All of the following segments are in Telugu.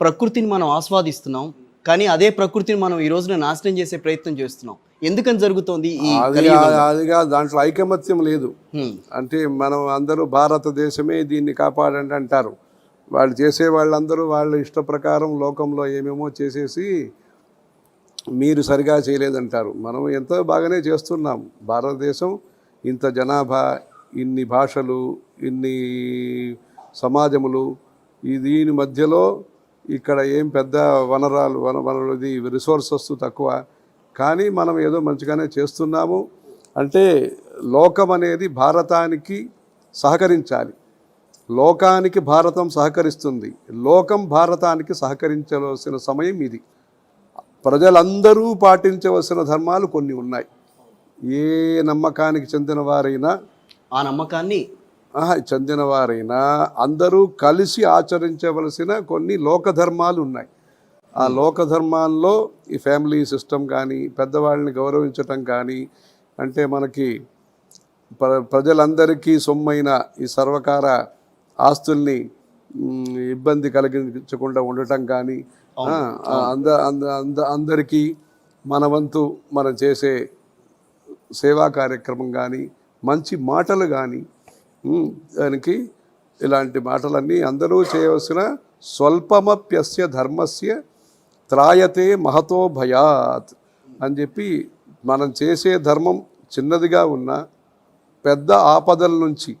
ప్రకృతిని మనం ఆస్వాదిస్తున్నాం కానీ అదే ప్రకృతిని మనం ఈ రోజున నాశనం చేసే ప్రయత్నం చేస్తున్నాం. ఎందుకని జరుగుతోంది ఈ? అదిగా దాంట్లో ఐకమత్యం లేదు. అంటే మనం అందరూ భారతదేశమే దీన్ని కాపాడండి అంటారు. వాళ్ళు చేసే వాళ్ళందరూ వాళ్ళ ఇష్ట ప్రకారం లోకంలో ఏమేమో చేసేసి మీరు సరిగా చేయలేదంటారు. మనం ఎంతో బాగానే చేస్తున్నాం. భారతదేశం ఇంత జనాభా ఇన్ని భాషలు ఇన్ని సమాజములు ఈ దీని మధ్యలో ఇక్కడ ఏం పెద్ద వనరాలు వన వనరులది రిసోర్సెస్ తక్కువ. కానీ మనం ఏదో మంచిగానే చేస్తున్నాము. అంటే లోకం అనేది భారతానికి సహకరించాలి. లోకానికి భారతం సహకరిస్తుంది. లోకం భారతానికి సహకరించవలసిన సమయం ఇది. ప్రజలందరూ పాటించవలసిన ధర్మాలు కొన్ని ఉన్నాయి. ఏ నమ్మకానికి చెందిన వారైనా ఆ నమ్మకాన్ని చెందిన వారైనా అందరూ కలిసి ఆచరించవలసిన కొన్ని లోక ధర్మాలు ఉన్నాయి. ఆ లోక ధర్మాల్లో ఈ ఫ్యామిలీ సిస్టమ్ కానీ పెద్దవాళ్ళని గౌరవించటం కానీ అంటే మనకి ప్ర ప్రజలందరికీ సొమ్మైన ఈ సర్వకార ఆస్తుల్ని ఇబ్బంది కలిగించకుండా ఉండటం కానీ అంద అంద అంద అందరికీ మన వంతు మనం చేసే సేవా కార్యక్రమం కానీ మంచి మాటలు కానీ దానికి ఇలాంటి మాటలన్నీ అందరూ చేయవలసిన స్వల్పమప్యస్య ధర్మస్య త్రాయతే మహతో భయాత్ అని చెప్పి మనం చేసే ధర్మం చిన్నదిగా ఉన్నా పెద్ద ఆపదల నుంచి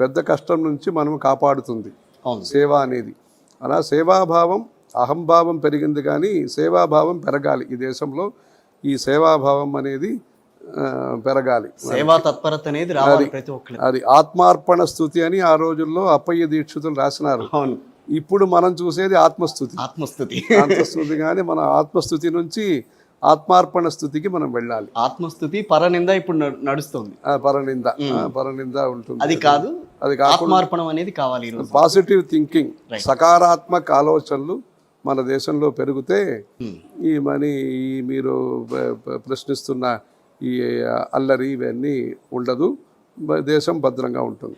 పెద్ద కష్టం నుంచి మనం కాపాడుతుంది. అవును. సేవ అనేది. అలా సేవాభావం అహంభావం పెరిగింది కానీ సేవాభావం పెరగాలి. ఈ దేశంలో ఈ సేవాభావం అనేది పెరగాలి. సేవా తత్పరత అనేది రావాలి ప్రతి ఒక్కరికి అది ఆత్మార్పణ స్థుతి అని ఆ రోజుల్లో అప్పయ్య దీక్షితులు రాసినారు. అవును. ఇప్పుడు మనం చూసేది ఆత్మస్థుతి. ఆత్మస్థుతి. ఆత్మస్థుతి కానీ మన ఆత్మస్థుతి నుంచి ఆత్మార్పణ స్థుతికి మనం వెళ్ళాలి. ఆత్మస్థుతి పరనింద ఇప్పుడు నడు- నడుస్తుంది. పరనింద. పరనింద ఉంటుంది. అది కాదు అది ఆత్మార్పణం అనేది కావాలి పాజిటివ్ థింకింగ్ సకారాత్మక ఆలోచనలు మన దేశంలో పెరిగితే ఈ మనీ మీరు ప్రశ్నిస్తున్న ఈ అల్లరి ఇవన్నీ ఉండదు. దేశం భద్రంగా ఉంటుంది.